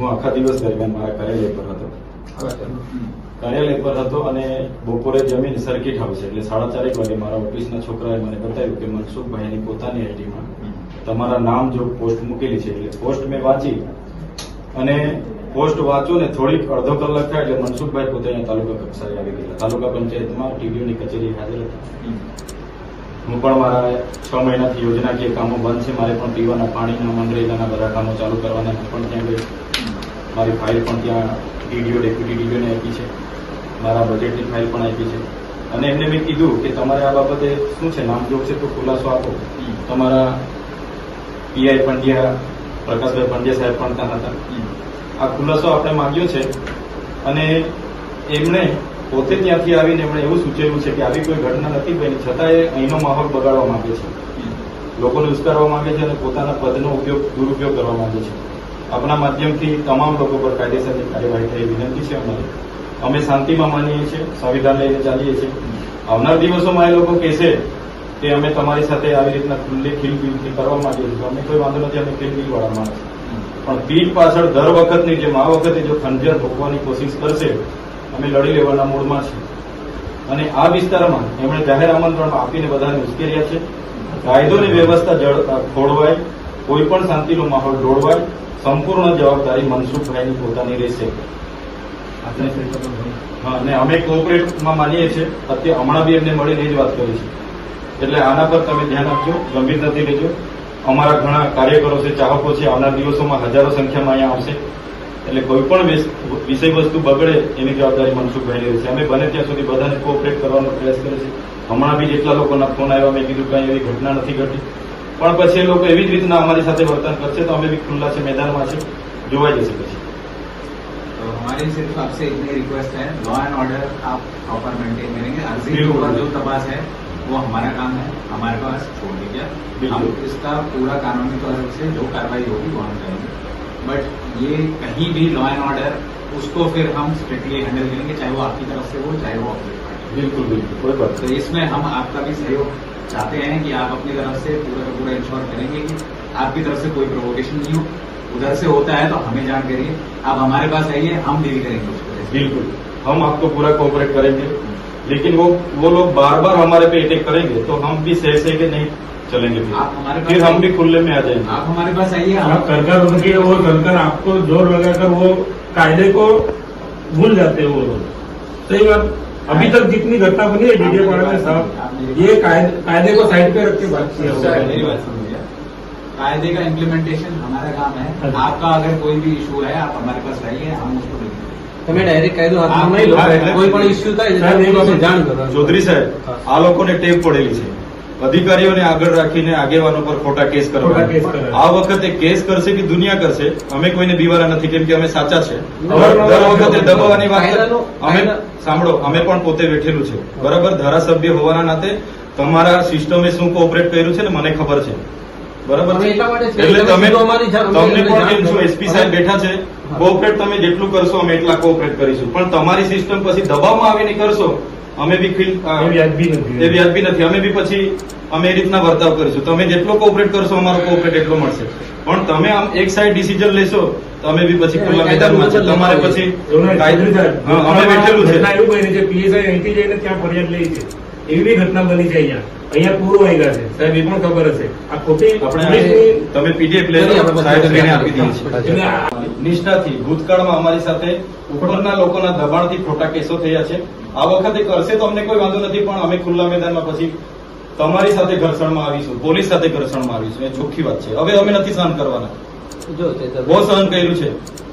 હું આખા દિવસ દરમિયાન મારા કાર્યાલય પર હતો. કાર્યાલય પર હતો અને બપોરે જમીન સર્કિટ હાઉસ એટલે સાડા ચારેક વાગે મારા ઓફિસના છોકરાએ મને બતાવ્યું કે મનસુખભાઈની પોતાની આઈડીમાં તમારા નામ જો પોસ્ટ મૂકેલી છે એટલે પોસ્ટ મેં વાંચી અને પોસ્ટ વાંચો ને થોડીક અડધો કલાક થાય એટલે મનસુખભાઈ પોતે તાલુકા કક્ષાએ આવી ગયા તાલુકા પંચાયતમાં ટીવીઓની કચેરી હાજર હતી. હું પણ મારા છ મહિનાથી યોજનાકીય કામો બંધ છે. મારે પણ પીવાના પાણીના મનરેગાના બધા કામો ચાલુ કરવાના પણ ત્યાં ગઈ મારી ફાઇલ પણ ત્યાં ડીડીઓ ડેપ્યુટી ડીડીઓને આપી છે. મારા બજેટની ફાઇલ પણ આપી છે. અને એમને મેં કીધું કે તમારે આ બાબતે શું છે? નામજોગ છે તો ખુલાસો આપો. તમારા પીઆઈ પંડ્યા પ્રકાશભાઈ પંડ્યા સાહેબ પણ ત્યાં હતા. આ ખુલાસો આપણે માંગ્યો છે. અને એમણે પોતે ત્યાંથી આવીને એમણે એવું સૂચવ્યું છે કે આવી કોઈ ઘટના નથી બની. છતાં એ અહીંનો માહોલ બગાડવા માંગે છે. લોકોને ઉશ્કારવા માંગે છે અને પોતાના પદનો ઉપયોગ દુરુપયોગ કરવા માંગે છે. આપણા માધ્યમથી તમામ લોકો પર કાયદેસરની કાર્યવાહી થઈ વિનંતી છે અમારી. અમે શાંતિમાં માનીએ છીએ, સંવિધાન લઈને ચાલીએ છીએ. આવનાર દિવસોમાં એ લોકો કહેશે કે અમે તમારી સાથે આવી રીતના ખુલ્લી ખીલબિલથી કરવા માંગીએ છીએ. અમે કોઈ વાંધો નથી, અમે ખીલબિલ વાળા માણસ. પણ પીઠ પાછળ દર વખતની જેમ, આ વખતે જો ખંજર ભોગવાની કોશિશ કરશે, અમે લડી લેવાના મૂડમાં છીએ. અને આ વિસ્તારમાં એમણે જાહેર આમંત્રણ આપીને બધાને ઉશ્કેર્યા છે. કાયદોની વ્યવસ્થા જળ ખોળવાય. કોઈ પણ શાંતિનો માહોલ દોડવાય સંપૂર્ણ જવાબદારી મનસુખભાઈની પોતાની રહેશે. હા અને અમે કોઓપરેટમાં માનીએ છીએ અત્યારે હમણાં બી એમને મળીને એ જ વાત કરી છે. એટલે આના પર તમે ધ્યાન આપજો ગંભીરતાથી લેજો અમારા ઘણા કાર્યકરો છે ચાહકો છે આવનાર દિવસોમાં હજારો સંખ્યામાં અહીંયા આવશે. એટલે કોઈ પણ વિષય વસ્તુ બગડે એની જવાબદારી મનસુખભાઈની રહેશે. અમે બને ત્યાં સુધી બધાને કોઓપરેટ કરવાનો પ્રયાસ કરે છે. હમણાં બી જેટલા લોકોના ફોન આવ્યા મેં કીધું કઈ એવી ઘટના નથી ઘટી. પણ પછી એ લોકો એવી જ રીતના અમારી સાથે વર્તન કરશે તો અમે બી ખુલ્લા છે મેદાનમાં છે જોવાઈ જશે પછી तो हमारी सिर्फ आपसे इतनी रिक्वेस्ट है लॉ एंड ऑर्डर आप प्रॉपर मेंटेन करेंगे अर्जी के बिल्कुल। ऊपर जो तपास है वो हमारा काम है हमारे पास छोड़ दीजिए हम बिल्कुल। इसका पूरा कानूनी तौर से जो कार्रवाई होगी वो हम करेंगे बट ये कहीं भी लॉ एंड ऑर्डर उसको फिर हम स्ट्रिक्टली हैंडल करेंगे चाहे वो आपकी तरफ से हो चाहे वो अपोजिट पार्टी બિલકુલ બિલકુલ કોઈ વાત तो इसमें हम आपका भी सहयोग चाहते हैं कि आप अपनी तरफ़ से पूरा का पूरा इंश्योर करेंगे कि आपकी तरफ़ से कोई प्रोवोकेशन नहीं हो। उधर से होता है तो हमें जान करिए। आप हमारे पास आइए हम डील करेंगे उसको बिल्कुल। हम आपको पूरा कोऑपरेट करेंगे। लेकिन वो वो लोग बार बार हमारे पे अटैक करेंगे तो हम भी सह सह के नहीं चलेंगे फिर। आप हमारे फिर हम भी खुले में आ जाएँगे। आप हमारे पास आइए आप हम कर कर उनके वो कर कर आपको ज़ोर लगाकर वो कायदे को भूल जाते हैं वो लोग। सही बात। अभी तक जितनी घटना बनी है डीजे पाड़ा में साहब ये कायदे कायदे को साइड पे रख के बात किया हुआ सर, मेरी है बात सुनिए कायदे का इम्प्लीमेंटेशन हमारा काम है हाँ। आपका अगर कोई भी इशू है आप हमारे पास आइए हम उसको डील करेंगे તમે ડાયરેક્ટ કાયદો હાથમાં નહીં લો હા, એટલે- કોઈ પણ ઇસ્યુ થાય સાહેબ, એટલે એ પોલીસને બાબત- જાણ કરો ચૌધરી સાહેબ આ લોકોને ટેપ પડેલી છે અધિકારીઓને આગળ રાખીને આગેવાનો પર ખોટા કેસ કરવા આ વખતે કેસ કરશે કે દુનિયા કરશે? અમે કોઈને બીવારા નથી કેમ કે અમે સાચા છે. દર વખતે દબાવવાની વાત અમે સાંભળો અમે પણ પોતે બેઠેલું છે. બરાબર? ધારાસભ્ય હોવાના નાતે તમારા સિસ્ટમે શું કોઓપરેટ કર્યું છે ને મને ખબર છે. બરાબર? એટલા તમે તમે અમારી તમને પણ કેમ છો એસપી સાહેબ બેઠા છે. કોઓપરેટ તમે જેટલું કરશો અમે એટલા કોઓપરેટ કરીશું. પણ તમારી સિસ્ટમ પછી દબાવમાં આવીને કરશો અમે બી ફીલ એ વ્યાજબી નથી એ વ્યાજબી નથી. અમે બી પછી અમે એ રીતના વર્તાવ કરીશું. તમે જેટલો કોઓપરેટ કરશો અમારો કોઓપરેટ એટલો મળશે. પણ તમે આમ એક સાઈડ ડિસિઝન લેશો તો અમે બી પછી ખુલ્લા મેદાનમાં છે તમારે પછી અમે બેઠેલું છે. એવું બની છે પીએસઆઈ અહીંથી જઈને ત્યાં ફરિયાદ લઈ છે. એવી બી ઘટના બની છે અહીંયા. અહીંયા પૂરું આવ્યા છે. સાહેબ એ પણ ખબર હશે. આ ખોટી આપણે તમે પીડીએફ લેજો કરીએ સાહેબ લઈને આપી દઈએ છીએ. એટલે નિષ્ઠાથી ભૂતકાળમાં અમારી સાથે ઉપરના લોકોના દબાણથી ખોટા કેસો થયા છે. આ વખતે કરશે તો અમને કોઈ વાંધો નથી પણ અમે ખુલ્લા મેદાનમાં પછી તમારી સાથે ઘર્ષણમાં આવીશું પોલીસ સાથે ઘર્ષણમાં આવીશું. એ ચોખ્ખી વાત છે. હવે અમે નથી સહન કરવાના. જો બહુ સહન કર્યું છે.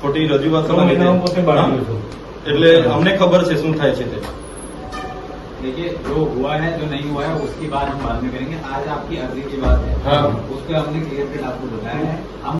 ખોટી રજૂઆતો ત્રણ મહિના હું પોતે બહાર ગયો છું. એટલે અમને ખબર છે શું થાય છે તે देखिए जो हुआ है जो नहीं हुआ है उसकी बात हम बाद में करेंगे आज आपकी अर्जी की बात है हाँ। उसके हमने क्लियर कट आपको बताया है हम